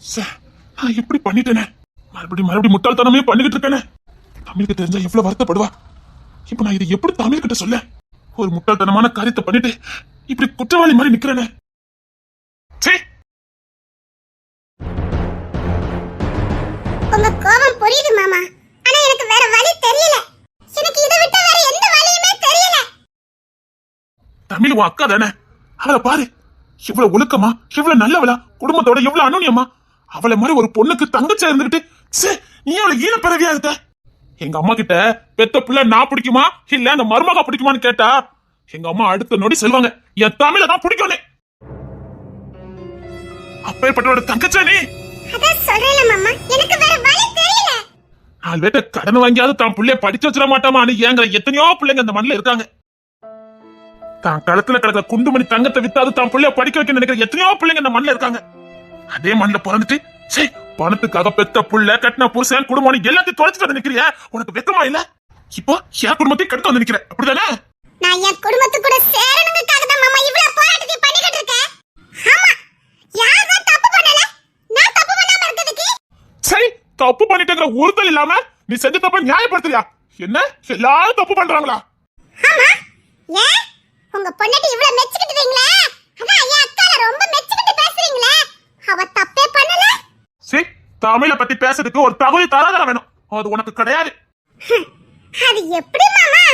சே, நான் இப்படி பண்ணிட்டேனே. மறுபடியும் மறுபடியும் முட்டாள்தனமே பண்ணிக்கிட்டு இருக்கேனே. தமிழுக்கு தெரிஞ்சா எவ்வளவு வருத்தப்படுவா. இப்ப நான் இதை எப்படி தமிழ் கிட்ட சொல்ல? ஒரு முட்டாள்தனமான காரியத்தை பண்ணிட்டு இப்படி குற்றவாளி மாதிரி நிக்கிறேனே. உங்க கோபம் புரியுது மாமா. ஆனா எனக்கு வேற வழி தெரியல. எனக்கு இதை விட்டு வேற எந்த வழியுமே தெரியல. தமிழ் உன் அக்கா தானே? அவளை பாரு. இவ்வளவு ஒழுக்கமா இவ்வளவு நல்லவளா குடும்பத்தோட இவ்வளவு அனுனியமா அவளை மாதிரி ஒரு பொண்ணுக்கு தங்கச்சா இருந்துகிட்டு சே நீ அவளை ஈன பிறவியா இருக்க எங்க அம்மா கிட்ட பெத்த பிள்ளை நான் பிடிக்குமா? இல்ல அந்த மருமகா பிடிக்குமான்னு கேட்டா? எங்க அம்மா அடுத்த நொடி சொல்லுவாங்க என் தமிழ தான் பிடிக்கும் அப்பேற்பட்டோட தங்கச்சா நீ? நாலு பேட்ட கடன் வாங்கியாவது தான் பிள்ளைய படிச்சு வச்சிட மாட்டாமான்னு ஏங்குற எத்தனையோ பிள்ளைங்க இந்த மண்ணில் இருக்காங்க. தான் களத்துல கிடக்கிற குண்டுமணி தங்கத்தை வித்தாது தான் பிள்ளைய படிக்க வைக்க நினைக்கிற எத்தனையோ பிள்ளைங்க இந்த மண்ணில் இருக்காங்க. அதே மண்ணில் பிறந்துட்டு சே பணத்துக்காக பெத்த புள்ள கட்டின புருஷன் குடும்பம் எல்லாத்தையும் தொலைச்சிட்டு வந்து நிக்கிறியா? உனக்கு வெக்கமா இல்ல? இப்போ என் குடும்பத்தையும் கெடுத்து வந்து நிக்கிற அப்படிதானே? நான் என் குடும்பத்து கூட சேரணுங்கிறதுக்காக தான் மாமா இவ்வளவு போராட்டத்தை பண்ணிக்கிட்டு இருக்கேன். ஆமா யார் தான் தப்பு பண்ணல? நான் தப்பு பண்ணாம இருக்கிறதுக்கு? சரி தப்பு பண்ணிட்டேங்கிற உறுத்தல் இல்லாம நீ செஞ்ச தப்ப நியாயப்படுத்துறியா? என்ன? எல்லாரும் தப்பு பண்றாங்களா? ஆமா ஏன்? உங்க பொண்ணாட்டி இவ்வளவு மெச்சுக்கிட்டுவீங்களே அதான் என் அக்கால ரொம்ப மெச்சுக்கிட்டு பேசுறீங்களே? அவ தப்பே பண்ணல? சரி தமிழை பத்தி பேசுறதுக்கு ஒரு தகுதி தராதரம் வேணும். அது உனக்கு கிடையாது. அது எப்படி மாமா?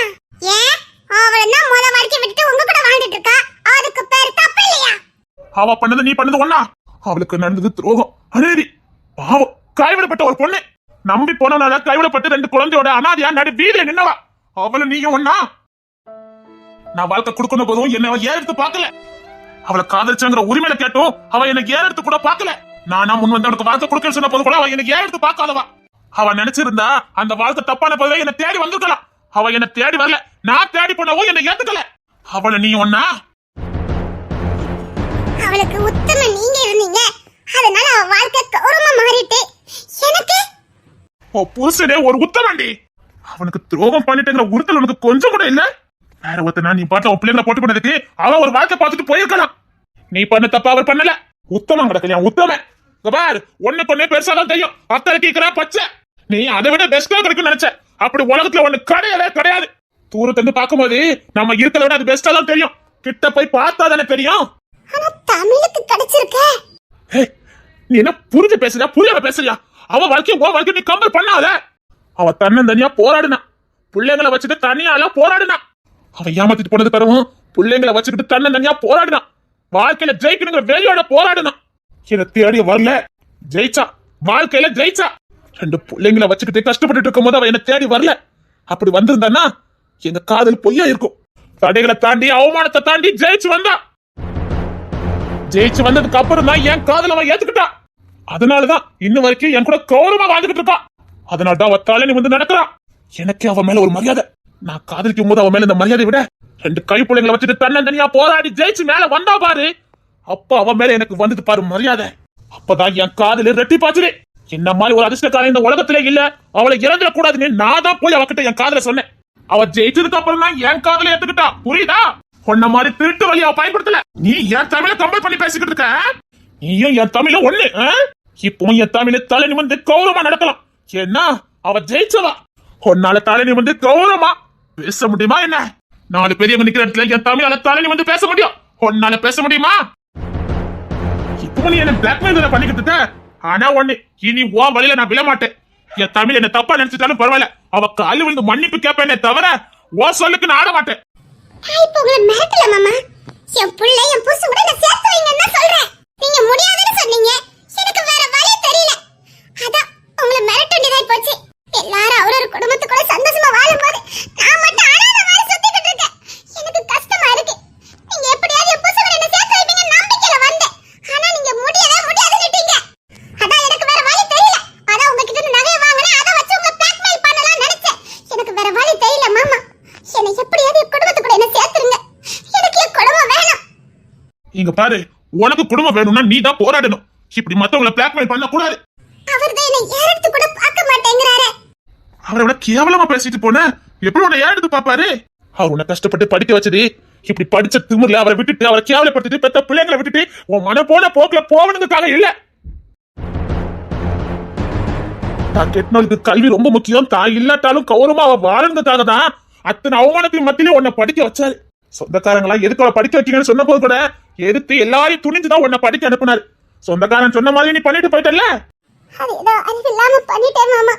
ஏன்? அவளை தான் முத வாழ்க்கை விட்டுட்டு உங்க கூட வாழ்ந்துட்டு இருக்கா? அதுக்கு பேர் தப்பு இல்லையா? அவ பண்ணது நீ பண்ணது ஒண்ணா? அவளுக்கு நடந்தது துரோகம் அநீதி பாவம் கைவிடப்பட்ட ஒரு பொண்ணு. நம்பி போனனால கைவிடப்பட்டு ரெண்டு குழந்தையோட அனாதையா நடு வீதியில நின்னவா. அவளும் நீயும் ஒண்ணா? நான் வாழ்க்கை கொடுக்கணும் போதும் என்ன அவ ஏறெடுத்து பார்க்கல? அவளை காதலிச்சாங்கிற உரிமையில கேட்டும் அவ எனக்கு ஏறெடுத்து கூட பார்க்கல? நானா முன் வந்து அவனுக்கு வாழ்க்கை கொடுக்கன்னு சொன்ன போது கூட அவ எனக்கு ஏறெடுத்து பார்க்காதவா? அவ நினைச்சிருந்தா அந்த வாழ்க்கை தப்பான போதே என்ன தேடி வந்திருக்கலாம். அவ என்ன தேடி வரல. நான் தேடி போனவோ என்ன ஏத்துக்கல. அவளை நீ ஒண்ணா? அவளுக்கு உத்தம நீங்க இருந்தீங்க. அதனால அவ வாழ்க்கை கௌரவமா மாறிட்டு. எனக்கு? ஓ புருஷனே ஒரு உத்தமண்டி அவனுக்கு துரோகம் பண்ணிட்டேங்கிற உறுத்தல் உனக்கு கொஞ்சம் கூட இல்ல? வேற ஒருத்தனா நீ பாட்டு உன் பிள்ளைங்களை போட்டு பண்ணதுக்கு அவன் ஒரு வாழ்க்கை பார்த்துட்டு போயிருக்கலாம். நீ பண்ண தப்பா அவர் பண்ணல. உத்தமம் கிடக்கலையா உத்தமன். பாரு ஒண்ணுக்கு ஒண்ணே பெருசா தான் தெரியும். அத்தனை கேக்குறா பச்சை. நீ அதை விட பெஸ்டா கிடைக்கும் நினைச்ச. அப்படி உலகத்துல ஒண்ணு கிடையவே கிடையாது. தூரத்துல இருந்து பார்க்கும்போது நம்ம இருக்கிறத விட அது பெஸ்டா தான் தெரியும். கிட்ட போய் பார்த்தா தானே தெரியும். ஆனா தமிழுக்கு கிடைச்சிருக்க. நீ என்ன புரிஞ்சு பேசுறியா? புரியாம பேசுறியா? அவ வாழ்க்கைய உன் வாழ்க்கை நீ கம்பேர் பண்ணாத. அவ தன்னந்தனியா போராடுனா. பிள்ளைங்களை வச்சுட்டு தனியால போராடுனா. அவ ஏமாத்திட்டு போனது தரவும் பிள்ளைங்களை வச்சுக்கிட்டு தன்னந்தனியா போராடுனா. வாழ்க்கையில ஜெயிக்கணுங்கிற வேலையோட போராடுனா. என்ன தேடி வரல. ஜெயிச்சா. வாழ்க்கையில ஜெயிச்சா. ரெண்டு பிள்ளைங்களை வச்சுக்கிட்டு கஷ்டப்பட்டுட்டு இருக்கும்போது அவ என்ன தேடி வரல. அப்படி வந்திருந்தானா எங்க காதல் பொய்யா இருக்கும். தடைகளை தாண்டி அவமானத்தை தாண்டி ஜெயிச்சு வந்தா. ஜெயிச்சு வந்ததுக்கு அப்புறம் தான் என் காதல் அவன் ஏத்துக்கிட்டா. அதனாலதான் இன்ன வரைக்கும் என் கூட கௌரவமா வாழ்ந்துகிட்டு இருக்கா. அதனால தான் அவ தலைநி வந்து நடக்கிறா. எனக்கு அவன் மேல ஒரு மரியாதை. நான் காதலிக்கும் போது அவன் மேல இந்த மரியாதை விட ரெண்டு கை பிள்ளைங்களை வச்சுட்டு தன்னந்தனியா போராடி ஜெயிச்சு மேல வந்தா பாரு. அப்ப அவன் மேல எனக்கு வந்தது பாரு மரியாதை. அப்பதான் என் காதல ரெட்டி பாச்சுது என்ன மாதிரி ஒரு அதிர்ஷ்டக்காரன் இந்த உலகத்திலே இல்ல. அவளை இறந்துட கூடாதுன்னு நான் தான் போய் அவகிட்ட என் காதல சொன்னேன். அவ ஜெயிச்சதுக்கு அப்புறம் தான் என் காதல ஏத்துக்கிட்டா. புரியுதா? உன்ன மாதிரி திருட்டு வழி அவ பயன்படுத்தல. நீ என் தமிழ கம்பல் பண்ணி பேசிக்கிட்டு இருக்க. நீயும் என் தமிழ ஒண்ணு ஆ? இப்போ என் தமிழ தலை நிமிந்து கௌரவமா நடக்கலாம் ஏன்னா அவ ஜெயிச்சவா? உன்னால தலை நிமிந்து கௌரவமா பேச முடியுமா என்ன? நாலு பெரியவங்க நிக்கிற இடத்துல என் தமிழ் அழத்தால நீ வந்து பேச முடியும்? உன்னால பேச முடியுமா? இப்போ நீ என்ன பிளாக்மெயில் தானே பண்ணிக்கிட்டு ஆனா ஒண்ணு இனி ஓ வழியில நான் விழமாட்டேன் என் தமிழ் என்ன தப்பா நினைச்சிட்டாலும் பரவாயில்ல. அவ காலு விழுந்து மன்னிப்பு கேட்பேனே தவிர ஓ சொல்லுக்கு நான் ஆட மாட்டேன். நான் உங்களை மிரட்டல மாமா. என் புள்ள என் புருஷன் கூட நான் சேர்த்து வைங்கன்னு சொல்றேன். நீங்க முடியாதுன்னு சொன்னீங்க. எனக்கு வேற வழி தெரியல. அதான் உங்களை மிரட்ட வேண்டியதாய் போச்சு. எல்லாரும் அவரவர் குடும்பத்துக்குள்ள சந்தோஷமா வாழும்போது நான் மட்டும் அனாதை மாதிரி சுத்திக்கிட்டு இருக்கேன் எனக்கு கஷ்டமா இருக்கு நீங்க எப்படியாவது என் புருஷன் என்ன சேர்த்து வைப்பீங்க நம்பிக்கையில வந்தேன் ஆனா நீங்க முடியவே முடியாதுன்னுட்டீங்க அதான் எனக்கு வேற வழி தெரியல அதான் உங்ககிட்ட இருந்து நகையை வாங்கினேன் அதை வச்சு உங்களை பிளாக்மெயில் பண்ணலாம் நினைச்சேன் எனக்கு வேற வழி தெரியல மாமா என்னை எப்படியாவது என் குடும்பத்துக்குள்ள என்ன சேர்த்துருங்க எனக்கு என் குடும்பம் வேணும் இங்க பாரு உனக்கு குடும்பம் வேணும்னா நீ தான் போராடணும். இப்படி மத்தவங்கள பிளாக்மெயில் பண்ண கூடாது. அவர் விட கேவலமா பேசிட்டு போன எப்படி உன்னை ஏன் எடுத்து பாப்பாரு அவர் உன்னை கஷ்டப்பட்டு படிக்க வச்சது. இப்படி படிச்ச திமிர்ல அவரை விட்டுட்டு அவரை கேவலப்படுத்திட்டு பெத்த பிள்ளைங்களை விட்டுட்டு உன் மன போன போக்குல போவனுக்காக இல்ல. தான் கெட்டினவளுக்கு கல்வி ரொம்ப முக்கியம். தான் இல்லாட்டாலும் கௌரவமா அவ வாழறதுக்காக தான் அத்தனை அவமானத்தின் மத்தியிலே உன்னை படிக்க வச்சாரு. சொந்தக்காரங்களா எதுக்கு படிக்க வைக்கீங்கன்னு சொன்ன போது கூட எதுக்கு எல்லாரையும் துணிஞ்சுதான் உன்னை படிக்க அனுப்புனாரு. சொந்தக்காரன் சொன்ன மாதிரி நீ பண்ணிட்டு போயிட்டல மாமா.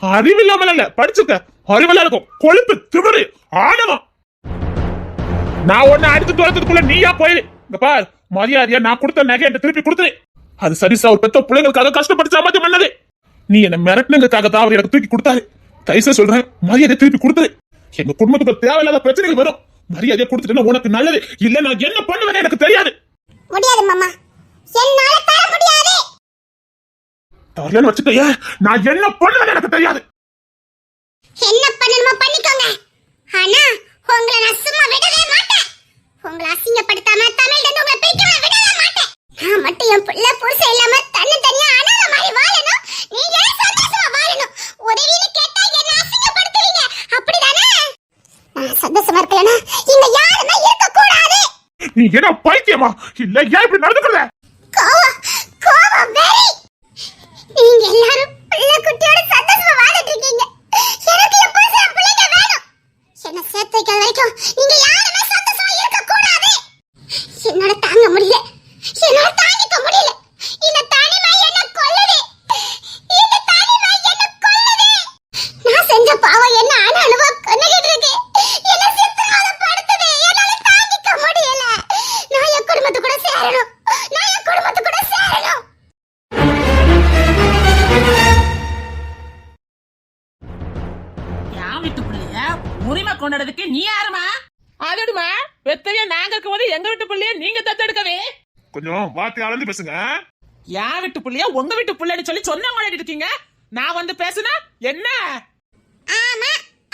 அறிவில்லாமல் இல்ல படிச்சுக்க. அறிவெல்லாம் இருக்கும். கொழுப்பு திமிரு ஆணவம். நான் உன்னை அடித்து துரத்துக்குள்ள நீயா போயிரு. இந்த பார் மரியாதையா நான் கொடுத்த நகை என்கிட்ட திருப்பி கொடுத்துரு. அது சரிசா ஒரு பெத்த பிள்ளைங்களுக்காக கஷ்டப்பட்டு சமாளிச்சு பண்ணது. நீ என்ன மிரட்டினதுக்காக தான் அவர் எனக்கு தூக்கி கொடுத்தாரு. தைச சொல்றேன் மரியாதை திருப்பி கொடுத்துரு. எங்க குடும்பத்துக்கு தேவையில்லாத பிரச்சனைகள் வரும். மரியாதையை கொடுத்துட்டு உனக்கு நல்லது. இல்ல நான் என்ன பண்ணுவேன்னு எனக்கு தெரியாது. முடியாது மாமா. என்னால தர முடியாது. தரலன்னு வச்சுக்கைய நான் என்ன பண்ணுவேன்னு எனக்கு தெரியாது. என்ன பண்ணணுமோ பண்ணிக்கோங்க. ஆனா உங்களை நான் சும்மா விடவே மாட்டேன் உங்களை அசிங்கப்படுத்தாம தமிழ்ல இருந்து உங்களை பிரிக்காம விடவே மாட்டேன் நான் மட்டும் என் பிள்ளை புருஷன் இல்லாம தன்னு தனியா அனாத மாதிரி வாழணும் நீங்க சந்தோஷமா வாழணும் உதவின்னு கேட்டா என்ன அசிங்கப்படுத்துவீங்க அப்படிதானே நான் சந்தோஷமா இருக்கலனா இங்க யாருமே இருக்க கூடாது நீ என்ன பைத்தியமா? இல்ல ஏன் இப்படி நடந்துக்கிறத? நீங்க எல்லாரும் பிள்ளை குட்டியோட சந்தோஷமா வாழ்ந்துட்டு இருக்கீங்க. எனக்கு என் பிள்ளைங்க வேணும். என்ன வரைக்கும் என் வீட்டு பிள்ளைய உரிமை கொண்டாடுறதுக்கு நீ யாருமா அதடுமா பெத்தைய நாங்க இருக்கும்போது எங்க வீட்டு பிள்ளைய நீங்க தத்தெடுக்கவே? கொஞ்சம் வார்த்தை அளந்து பேசுங்க. என் வீட்டு பிள்ளைய உங்க வீட்டு பிள்ளைன்னு சொல்லி சொன்ன மாதிரி இருக்கீங்க. நான் வந்து பேசுனா என்ன? ஆமா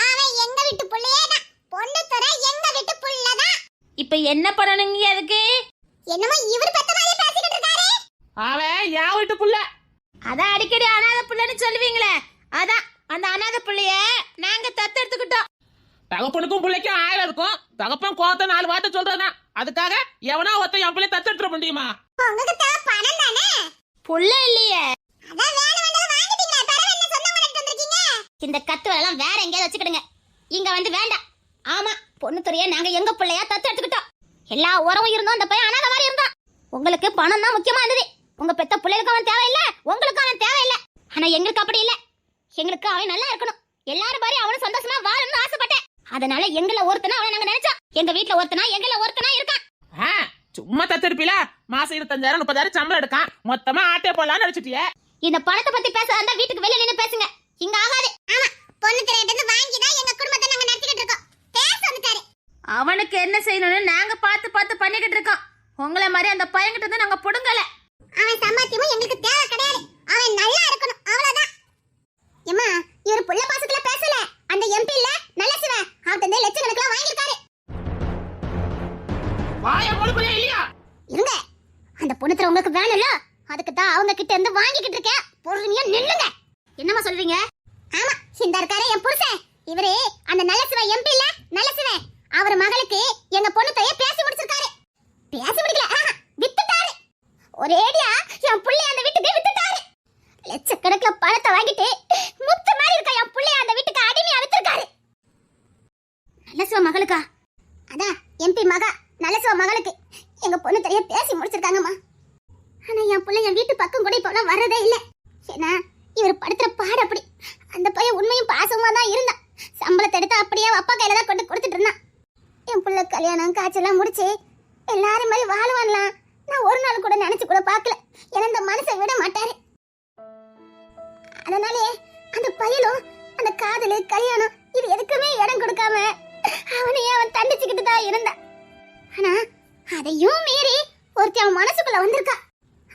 அவன் எங்க வீட்டு புள்ளையே தான். பொண்ணு துறை எங்க வீட்டு புள்ளதான் இப்ப என்ன பண்ணணுங்க அதுக்கு? என்னமோ இவர் பெத்த மாதிரி பேசிக்கிட்டு இருக்காரு. அவன் என் வீட்டு புள்ள அதான் அடிக்கடி அனாதை பிள்ளைன்னு சொல்லுவீங்களே. அதான். அந்த அனாதை பிள்ளைய நாங்க தத்தெடுத்துக்கிட்டோம். தகப்பனுக்கும் பிள்ளைக்கும் ஆயிரம் இருக்கும். தகப்பன் கோத்த நாலு வார்த்தை சொல்றதுதான் அதுக்காக எவனா ஒருத்தன் என் பிள்ளை தத்தெடுத்துட முடியுமா? உங்களுக்கு தேவை பணம் தானே? புள்ள இல்லையே. இந்த கத்து எல்லாம் வேற எங்கேயாவது வச்சுக்கிடுங்க. இங்க வந்து வேண்டாம். ஆமா பொண்ணு துறைய நாங்க எங்க பிள்ளையா தத்தெடுத்துக்கிட்டோம்? எல்லா உறவும் இருந்தோம் அந்த பையன் அனாதை மாதிரி இருந்தான். உங்களுக்கு பணம் தான் முக்கியமா இருந்தது உங்க பெத்த பிள்ளைகளுக்கு அவன் தேவையில்லை உங்களுக்கு அவன் தேவையில்லை. ஆனா எங்களுக்கு அப்படி இல்ல. எங்களுக்கு அவன் நல்லா இருக்கணும். எல்லாரும் மாதிரி அவனும் சந்தோஷமா வாழணும்னு ஆசைப்பட்டேன். அதனால எங்கள ஒருத்தனா அவனை நாங்க நினைச்சோம். எங்க வீட்ல ஒருத்தனா எங்கள ஒருத்தனா இருக்கான். சும்மா தத்தெடுப்பில? மாசம் இருபத்தஞ்சாயிரம் முப்பதாயிரம் சம்பளம் எடுக்கான். மொத்தமா ஆட்டே போலான்னு நினைச்சிட்டியே. இந்த பணத்தை பத்தி பேச இருந்தா வீட்டுக்கு வெளிய நின்னு பேசுங்க. இங்க ஆகாது. ஆமா பொண்ணு துறையிட்ட இருந்து வாங்கி தான் எங்க குடும்பத்தை நாங்க நடத்திக்கிட்டு இருக்கோம். பேச வந்துட்டாரு. அவனுக்கு என்ன செய்யணும்னு நாங்க பார்த்து பார்த்து பண்ணிக்கிட்டு இருக்கோம். உங்களை மாதிரி அந்த பையன்கிட்ட இருந்து நாங்க புடுங்கல. அவன் சம்பாத்தியமும் எங்களுக்கு தேவை கிடையாது. அவன் நல்லா வேணும்ல? அதுக்கு தான் அவங்க கிட்ட இருந்து வாங்கிக்கிட்டு இருக்கேன். பொறுமையா நில்லுங்க. என்னம்மா சொல்றீங்க? ஆமா இந்த இருக்காரு என் புருஷன். இவரு அந்த நல்ல எம்பி இல்ல நல்ல அவர் மகளுக்கு எங்க பொண்ணு தைய பேசி முடிச்சிருக்காரு. பேசி முடிக்கல ஆஹா, வித்துட்டாரு ஒரேடியா என் புள்ளைய அந்த வீட்டுக்கு வித்துட்டாரு லட்சக்கணக்கில் பணத்தை வாங்கிட்டு முத்து மாதிரி இருக்க என் புள்ளைய அந்த வீட்டுக்கு அடிமையா வித்திருக்காரு நல்ல சிவ மகளுக்கா அதான் எம்பி மகா நல்ல சிவ மகளுக்கு எங்க பொண்ணு தைய பேசி முடிச்சிருக்காங்கம்மா ஆனா என் புள்ள என் வீட்டு பக்கம் கூட இப்போலாம் வர்றதே இல்ல ஏன்னா இவர் படுத்துற பாடு அப்படி அந்த பையன் உண்மையும் பாசமா தான் இருந்தான் சம்பளத்தை எடுத்து அப்படியே அப்பா கையில தான் கொண்டு கொடுத்துட்டு இருந்தான். என் பிள்ளை கல்யாணம் காய்ச்சலாம் முடிச்சு எல்லாரும் மாதிரி வாழ்வான்லாம். நான் ஒரு நாள் கூட நினைச்சு கூட பார்க்கல. ஏன்னா இந்த மனசை விட மாட்டாரு. அதனாலே அந்த பையனும் அந்த காதலு கல்யாணம் இது எதுக்குமே இடம் கொடுக்காம அவனையே அவன் தண்டிச்சுக்கிட்டு தான் இருந்தான். ஆனா அதையும் மீறி ஒருத்தி அவன் மனசுக்குள்ள வந்திருக்கா.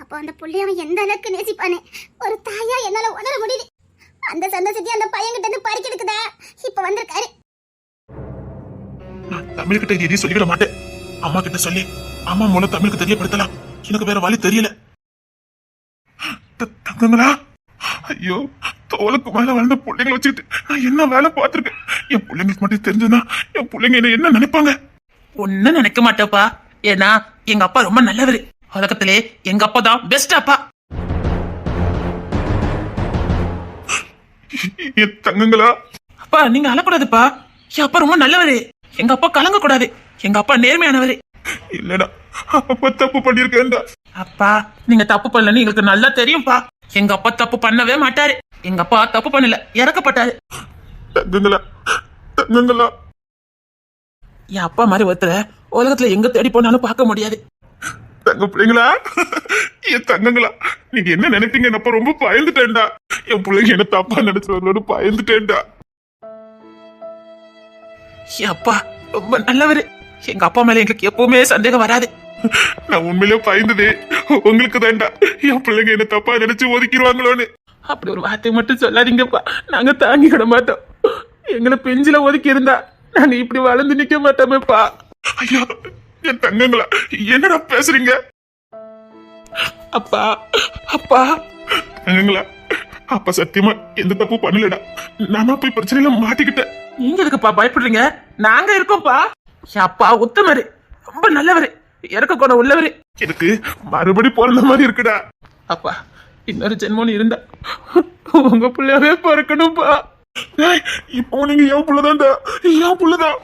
அப்போ அந்த புள்ளி அவன் எந்த அளவுக்கு நேசிப்பானே? ஒரு தாயா என்னால உணர முடியுது அந்த சந்தோஷத்தையும் அந்த பையன்கிட்ட இருந்து பறிக்கிறதுக்குதா இப்ப வந்திருக்காரு. நான் தமிழ்கிட்ட இது எதையும் சொல்லிவிட மாட்டேன். அம்மா கிட்ட சொல்லி அம்மா மூலம் தமிழுக்கு தெரியப்படுத்தலாம். எனக்கு வேற வழி தெரியல. தங்கங்களா? ஐயோ தோலுக்கு மேல வளர்ந்த பிள்ளைங்களை வச்சுக்கிட்டு நான் என்ன வேலை பார்த்துருக்கேன்? என் பிள்ளைங்களுக்கு மட்டும் தெரிஞ்சதுன்னா என் பிள்ளைங்க என்ன என்ன நினைப்பாங்க? ஒன்னும் நினைக்க மாட்டேப்பா. ஏன்னா எங்க அப்பா ரொம்ப நல்லவர். உலகத்திலே எங்க அப்பா தான் பெஸ்ட் அப்பா. என் தங்கங்களா? அப்பா நீங்க அழக்கூடாதுப்பா. என் அப்பா ரொம்ப நல்லவரு. எங்க அப்பா கலங்க கூடாது எங்க அப்பா நேர்மையானவரு. இல்லடா அப்ப தப்பு பண்ணிருக்கேன்டா அப்பா நீங்க தப்பு பண்ணலன்னு எங்களுக்கு நல்லா தெரியும்ப்பா எங்க அப்பா தப்பு பண்ணவே மாட்டாரு. எங்க அப்பா தப்பு பண்ணல இறக்கப்பட்டாரு. தங்கங்களா தங்கங்களா. என் அப்பா மாதிரி ஒருத்தரை உலகத்துல எங்க தேடி போனாலும் பார்க்க முடியாது. தங்க பிள்ளைங்களா? என் தங்கங்களா நீங்க என்ன நினைப்பீங்க? நான் அப்ப ரொம்ப பயந்துட்டேன்டா. என் பிள்ளைங்க என்ன தப்பா நினைச்சுவாங்களோன்னு பயந்துட்டேன்டா. என் அப்பா ரொம்ப நல்லவரு. எங்க அப்பா மேல எங்களுக்கு எப்பவுமே சந்தேகம் வராது. நான் உண்மையிலே பயந்ததே. உங்களுக்கு தான்டா. என் பிள்ளைங்க என்ன தப்பா நினைச்சு ஒதுக்கிடுவாங்களோன்னு. அப்படி ஒரு வார்த்தை மட்டும் சொல்லாதீங்கப்பா. நாங்க தாங்கிக்கிட மாட்டோம். எங்களை பெஞ்சில ஒதுக்கி இருந்தா நாங்க இப்படி வளர்ந்து நிக்க மாட்டோமேப்பா. ஐயா என் தங்கங்களா என்னடா பேசுறீங்க? அப்பா அப்பா. தங்கங்களா அப்ப சத்தியமா எந்த தப்பு பண்ணலடா. நானா போய் பிரச்சனையில மாட்டிக்கிட்டேன். நீங்க எதுக்குப்பா பயப்படுறீங்க? நாங்க இருக்கோம்ப்பா. அப்பா உத்தமரு. ரொம்ப நல்லவரு. இறக்க குணம் உள்ளவரு. எனக்கு மறுபடி பிறந்த மாதிரி இருக்குடா. அப்பா இன்னொரு ஜென்மம் இருந்தா உங்க பிள்ளையாவே பிறக்கணும்ப்பா. இப்போ நீங்க என் புள்ளதான்டா. என் புள்ளதான்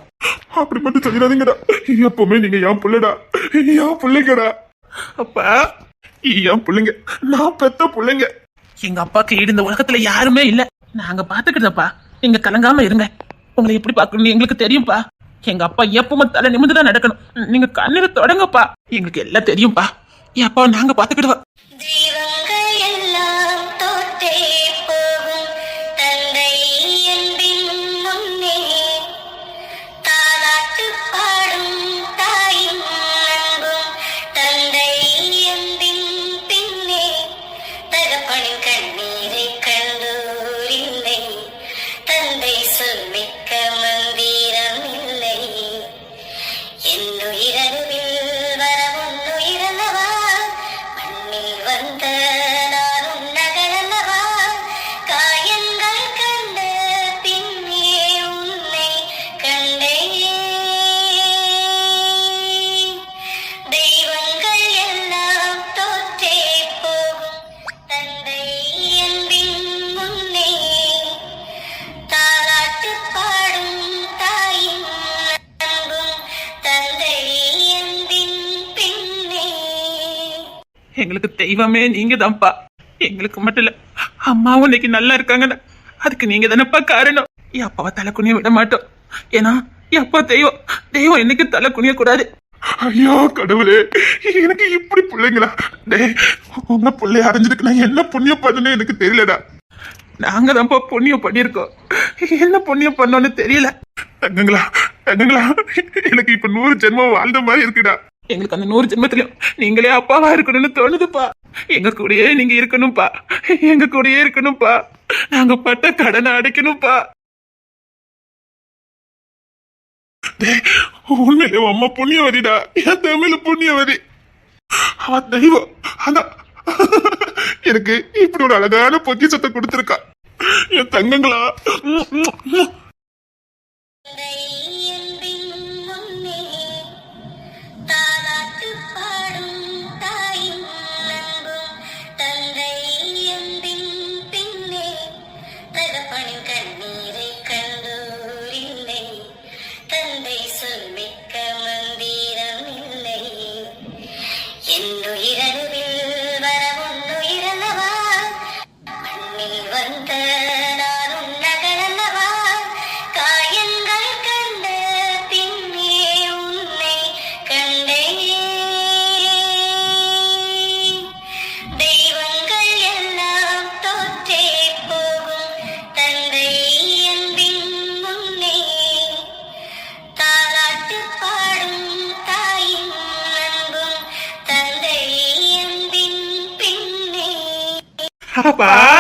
அப்படி மட்டும் சொல்லிடாதீங்கடா. எப்பவுமே நீங்க என் புள்ளடா. என் பிள்ளைங்கடா. அப்பா. என் பிள்ளைங்க. நான் பெத்த பிள்ளைங்க. எங்க அப்பாக்கு ஈடு இந்த உலகத்துல யாருமே இல்ல. நாங்க பாத்துக்கிட்டப்பா நீங்க கலங்காம இருங்க. உங்களை எப்படி பார்க்கணும்னு எங்களுக்கு தெரியும்பா. எங்க அப்பா எப்பவும் தலை நிமிந்துதான் நடக்கணும். நீங்க கண்ணீரை தொடங்கப்பா. எங்களுக்கு எல்லாம் தெரியும்பா. என் அப்பா நாங்க பாத்துக்கிடுவோம் எங்களுக்கு தெய்வமே நீங்க தான்ப்பா எங்களுக்கு மட்டும் இல்ல அம்மாவும் இன்னைக்கு நல்லா இருக்காங்கன்னா. அதுக்கு நீங்க தானப்பா காரணம். என் அப்பாவை தலை குனிய விட மாட்டோம். ஏன்னா என் அப்பா தெய்வம். தெய்வம் என்னைக்கு தலை குனிய கூடாது ஐயோ கடவுளே எனக்கு இப்படி பிள்ளைங்களா? டேய் உங்க பிள்ளைய அடைஞ்சதுக்கு நான் என்ன புண்ணியம் பண்ணனே எனக்கு தெரியலடா. நாங்க தான்ப்பா புண்ணியம் பண்ணியிருக்கோம். என்ன புண்ணியம் பண்ணோன்னு தெரியல. தங்கங்களா தங்கங்களா எனக்கு இப்ப நூறு ஜென்மம் வாழ்ந்த மாதிரி இருக்குடா. எங்களுக்கு அந்த நூறு ஜென்மத்திலையும் நீங்களே அப்பாவா இருக்கணும்னு தோணுதுப்பா. எங்க கூடயே நீங்க இருக்கணும்ப்பா. எங்க கூடயே இருக்கணும்ப்பா. நாங்க பட்ட கடனை அடைக்கணும்ப்பா. உண்மையிலே அம்மா புண்ணியவதிடா. என் தமிழ் புண்ணியவதி. அவ தெய்வம். ஆனா எனக்கு இப்படி ஒரு அழகான பொக்கிஷத்தை கொடுத்துருக்கா. என் தங்கங்களா. pa.